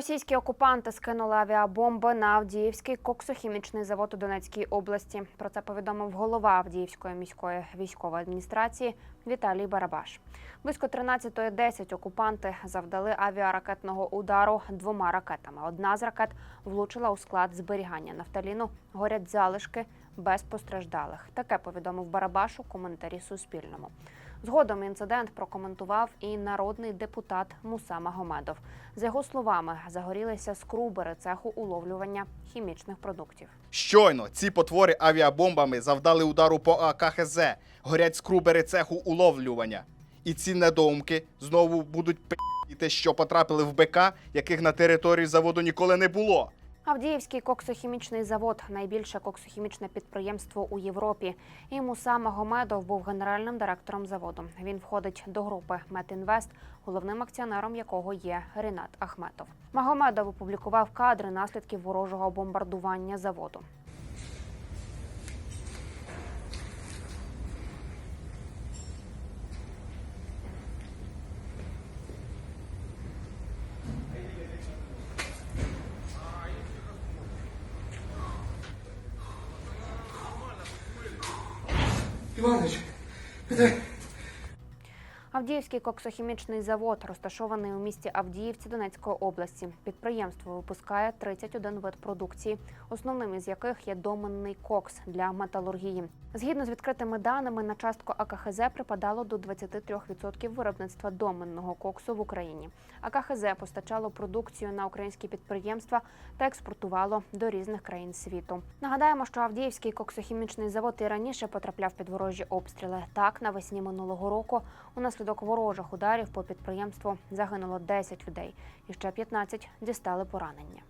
Російські окупанти скинули авіабомби на Авдіївський коксохімічний завод у Донецькій області. Про це повідомив голова Авдіївської міської військової адміністрації Віталій Барабаш. Близько 13.10 окупанти завдали авіаракетного удару двома ракетами. Одна з ракет влучила у склад зберігання нафталіну. Горять залишки без постраждалих. Таке повідомив Барабаш у коментарі Суспільному. Згодом інцидент прокоментував і народний депутат Муса Магомедов. За його словами, загорілися скрубери цеху уловлювання хімічних продуктів. Щойно ці потвори авіабомбами завдали удару по АКХЗ, горять скрубери цеху уловлювання. І ці недоумки знову будуть пи***ти, що потрапили в БК, яких на території заводу ніколи не було. Авдіївський коксохімічний завод найбільше коксохімічне підприємство у Європі. І Муса Магомедов був генеральним директором заводу. Він входить до групи Метінвест, головним акціонером якого є Рінат Ахметов. Магомедов опублікував кадри наслідків ворожого бомбардування заводу. Yuvarlacık. Bir de Авдіївський коксохімічний завод розташований у місті Авдіївці Донецької області. Підприємство випускає 31 вид продукції, основним із яких є доменний кокс для металургії. Згідно з відкритими даними, на частку АКХЗ припадало до 23% виробництва доменного коксу в Україні. АКХЗ постачало продукцію на українські підприємства та експортувало до різних країн світу. Нагадаємо, що Авдіївський коксохімічний завод і раніше потрапляв під ворожі обстріли. Так, навесні минулого року унаслідок ворожих ударів по підприємству загинуло 10 людей і ще 15 дістали поранення.